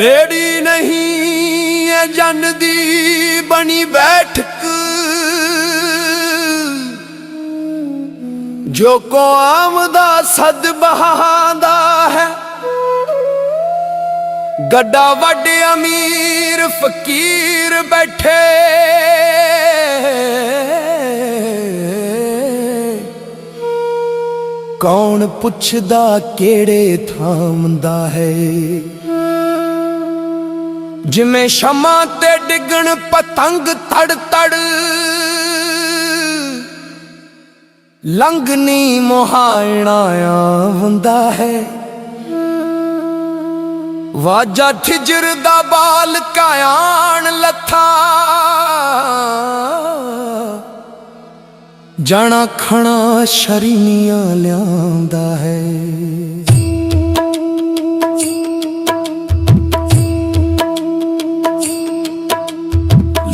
ਬੇੜੀ ਨਹੀਂ ਐ ਜਨ ਦੀ, ਬਣੀ ਬੈਠਕ। ਜੋ ਕੋ ਆਮਦਾ ਸਦ ਬਹਾਦਾ ਹੈ। ਗੱਡਾ ਵੱਡ ਅਮੀਰ ਫਕੀਰ ਬੈਠੇ। ਕੌਣ ਪੁੱਛਦਾ ਕਿਹੜੇ ਥਾਮਦਾ ਹੈ? ਜਿਵੇਂ ਸ਼ਮਾ ਤੇ ਡਿੱਗਣ ਪਤੰਗ ਤੜ ਤੜ ਲੰਗਨੀ ਮੁਹਾਇਣਾ ਆਉਂਦਾ ਹੈ। ਵਾਜਾ ਠਿਜਰ ਦਾ ਬਾਲ ਕਾਇਣ ਲੱਥਾ। ਜਾਣਾ ਖਣਾ ਸ਼ਰੀਆਂ ਲਿਆਂਦਾ ਹੈ।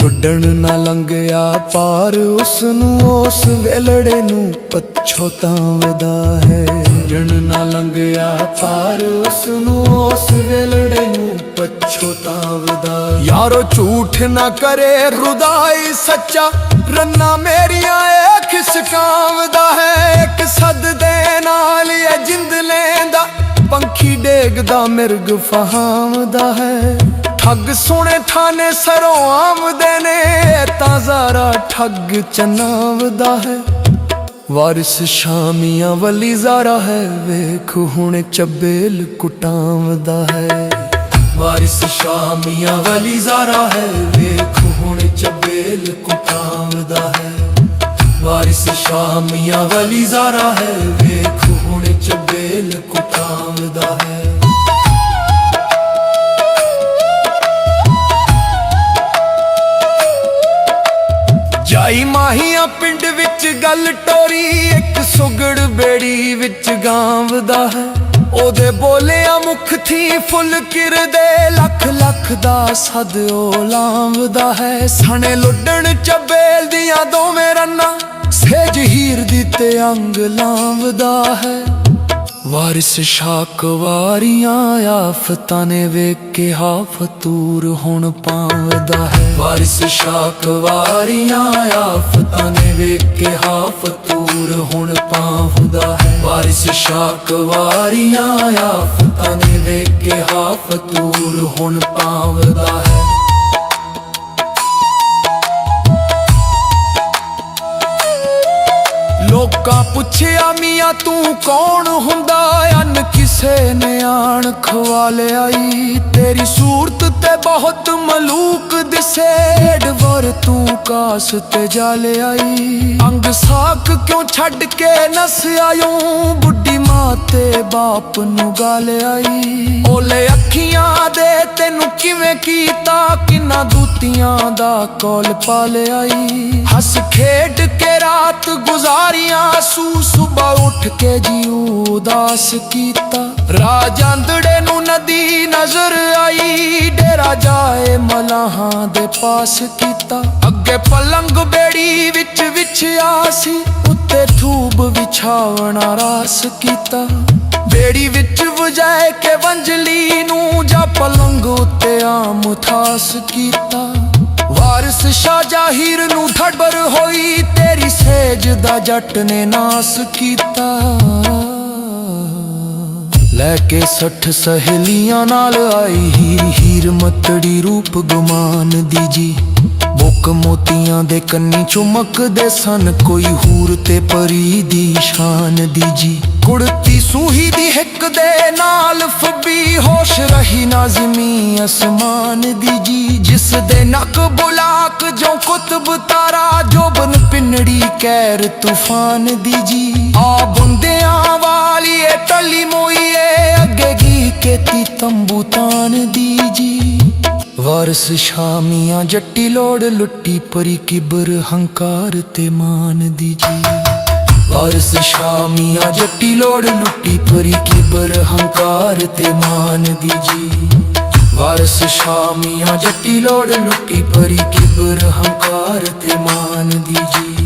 ਲੁੱਡਣ ਨਾ ਲੰਘਿਆ ਪਾਰ ਉਸ ਨੂੰ ਉਸ ਵੇਲੜੇ ਨੂੰ। ਪਛੋਤਾਵਦਾ ਹੈ। ਲੁੱਡਣ ਨਾ ਲੰਘਿਆ ਪਾਰ ਉਸ ਨੂੰ। ਉਸ ਵੇਲੜੇ ਨੂੰ ਪਛੋਤਾਵਦਾ ਯਾਰੋ ਝੂਠ ਨਾ ਕਰੇ ਰੁਦਾਈ ਸੱਚਾ। ਰੰਨਾ ਮੇਰੀਆਂ ਏ ਖਿਸਕਾਵਦਾ ਹੈ। ਇੱਕ ਸਦ ਦੇ ਨਾਲ ਇਹ ਜਿੰਦ ਲੈਂਦਾ। ਪੰਖੀ ਡੇਗਦਾ ਮਿਰਗ ਫਹਾਮਦਾ ਹੈ। ਠੱਗ ਸੁਣੇ ਥਾਨੇ ਸਰੋਂ ਆਮਦੇ ਨੇ ਤਾਂ ਜ਼ਰਾ ਠੱਗ ਚਨਾਵਦਾ ਹੈ। ਵਾਰਿਸ ਸ਼ਾਮੀਆਂ ਵਲੀ ਜ਼ਰਾ ਹੈ, ਵੇਖ ਹੁਣ ਚੱਬੇਲ ਕੁਟਾਵਦਾ ਹੈ। ਵਾਰਿਸ ਸ਼ਾਮੀਆਂ ਵਲੀ ਜ਼ਾਰਾ ਹੈ, ਵੇਖ ਹੁਣ ਚੱਬੇਲ ਕੁਟਾਵਦਾ ਹੈ। ਵਾਰਿਸ ਸ਼ਾਮੀਆਂ ਵਲੀ ਜ਼ਾਰਾ ਹੈ, ਵੇਖ ਹੁਣ ਚੱਬੇਲ ਕੁਟਾਵਦਾ ਹੈ। ਵਿੱਚ ਗੱਲ ਟੋਰੀ, ਇੱਕ ਸੁਗੜ ਬੇੜੀ ਵਿੱਚ ਗਾਂਵਦਾ ਹੈ। ਉਹਦੇ ਬੋਲਿਆ ਮੁਖ ਥੀ ਫੁੱਲ ਕਿਰਦੇ, ਲੱਖ ਲੱਖ ਦਾ ਸਦ ਉਹ ਲਾਂਵਦਾ ਹੈ। ਸਣੇ ਲੁੱਡਣ ਚੱਬੇਲ ਦੀਆਂ ਦੋਵੇਂ ਰੰਨਾਂ ਸੇਜ ਹੀਰ ਦੀ ਤੇ ਅੰਗ ਲਾਂਵਦਾ ਹੈ। ਵਾਰਿਸ ਸ਼ਾਕ ਵਾਰੀਆਂ ਆਫਤਾਂ ਨੇ ਵੇਖ ਕੇ ਹਾਫਤੂਰ ਹੁਣ ਪਾਵਦਾ ਹੈ। ਵਾਰਿਸ ਸ਼ਾਕ ਵਾਰੀਆਂ ਆਫਤਾਂ ਨੇ ਵੇਖ ਕੇ ਹਾਫਤੂਰ ਹੁਣ ਪਾਵਦਾ ਹੈ। ਵਾਰਿਸ ਸ਼ਾਕ ਵਾਰੀਆਂ ਆਫਤਾਂ ਨੇ ਵੇਖ ਕੇ ਹਾਫਤੂਰ ਹੁਣ ਪਾਵਦਾ ਹੈ। ਲੋਕਾਂ ਪੁੱਛਿਆ, ਮੀਆਂ, ਤੂੰ ਕੌਣ ਹੁੰਦਾ? ਅਨ ਕਿਸੇ ਨੇ ਆਣ ਖਵਾ ਲਿਆਈ ਤੇਰੀ ਸੂਰਤ ਤੇ ਬਹੁਤ ਮਲੂਕ ਦਿਸੇ ਢਵਰ ਤੂੰ ਕਾਸ ਤੇ ਜਾ ਲਿਆਈ ਅੰਗ ਸਾਖ ਕਿਉਂ ਛੱਡ ਕੇ ਨਸ ਆਇਓ ਬੁੱਢੀ ਮਾਂ ਤੇ ਬਾਪ ਨੂੰ ਗਾ ਲਿਆਈ ਓਲੇ ਅੱਖੀਆਂ ਦੇ ਤੈਨੂੰ ਕਿਵੇਂ ਕੀਤਾ? ਕਿੰਨਾ ਦੂਤੀਆਂ ਦਾ ਕੋਲ ਪਾ ਲਿਆਈ ਹੱਸ ਖੇਡ ਕੇ ਰਾਤ ਗੁਜ਼ਾਰੀਆਂ ਸੂ ਸੁਬਾ ਉੱਠ ਕੇ ਜੀ ਉਦਾਸ ਕੀਤਾ। ਰਾਜੰਦੜੇ ਨੂੰ ਨਦੀ ਨਜ਼ਰ ਆਈ, ਡੇਰਾ ਜਾਏ ਮਲਾਹਾਂ ਦੇ ਪਾਸ ਕੀਤਾ। ਅੱਗੇ ਪਲੰਗ ਬੇੜੀ ਵਿੱਚ ਵਿਛਿਆ ਸੀ, ਉੱਤੇ ਠੂਬ ਵਿਛਾਵਣਾ ਰਾਸ ਕੀਤਾ। ਬੇੜੀ ਵਿੱਚ ਵਜਾਏ ਕੇ ਵੰਜਲੀ ਨੂੰ ਜਾਂ ਪਲੰਗ ਉੱਤੇ ਆਮ ਥਾਸ ਕੀਤਾ। ਵਾਰਿਸ ਸ਼ਾਹ ਜਾਹੀਰ ਨੂੰ ਠੜਬਰ ਹੋਈ, ਤੇਰੀ ਸੇਜ ਦਾ ਜੱਟ ਨੇ ਨਾਸ ਕੀਤਾ। ਲੈ ਕੇ ਸੱਠ ਸਹੇਲੀਆਂ ਨਾਲ ਆਈ ਹੀਰ ਹੀਰ ਮਤੜੀ ਰੂਪ ਗੁਮਾਨ ਦੀ ਜੀ। ਮੁੱਕ ਮੋਤੀਆਂ ਦੇ ਕੰਨੀ ਚੁਮਕਦੇ ਸਨ, ਕੋਈ ਹੂਰ ਤੇ ਪਰੀ ਦੀ ਸ਼ਾਨ ਦੀ ਜੀ। ਕੁੜਤੀ ਸੂਹੀ ਦੀ ਹਿੱਕ ਦੇ ਨਾਲ ਫੱਬੀ ਹੋਸ਼ ਰਹੀ ਨਾਜ਼ਮੀ ਅਸਮਾਨ ਦੀ ਜੀ, ਜਿਸ ਦੇ ਨੱਕ ਬੁਲਾਕ ਜੋ ਕੁਤਬ ਤਾਰਾ ਜੋਬਨ ਪਿੰਨੜੀ ਕਹਿਰ ਤੂਫਾਨ ਦੀ ਜੀ। ਆ ਬੰਦਿਆਂ ਵਾਲੀ ਏ, ਟੱਲੀ ਮੋਈਏ ਅੱਗੇ ਗੀ ਕੇਤੀ ਤੰਬੂ ਤਾਨ ਦੀ ਜੀ। ਵਾਰਸ ਸ਼ਾਮੀਆਂ ਜੱਟੀ ਲੋੜ ਲੁੱਟੀ ਪਰੀ ਕਿਬਰ ਹੰਕਾਰ ਤੇ ਮਾਨ ਦੀ ਜੀ। ਵਾਰਸ ਸ਼ਾਮੀਆਂ ਜੱਟੀ ਲੋੜ ਲੁੱਟੀ ਪਰੀ ਪਰ ਹੰਕਾਰ ਤੇ ਮਾਨ ਦੀ ਜੀ ਵਾਰਸ ਸ਼ਾਮੀਆਂ ਜੱਟੀ ਲੋੜ ਲੁੱਟੀ ਪਰੀ ਪਰ ਹੰਕਾਰ ਤੇ ਮਾਨ ਦੀ ਜੀ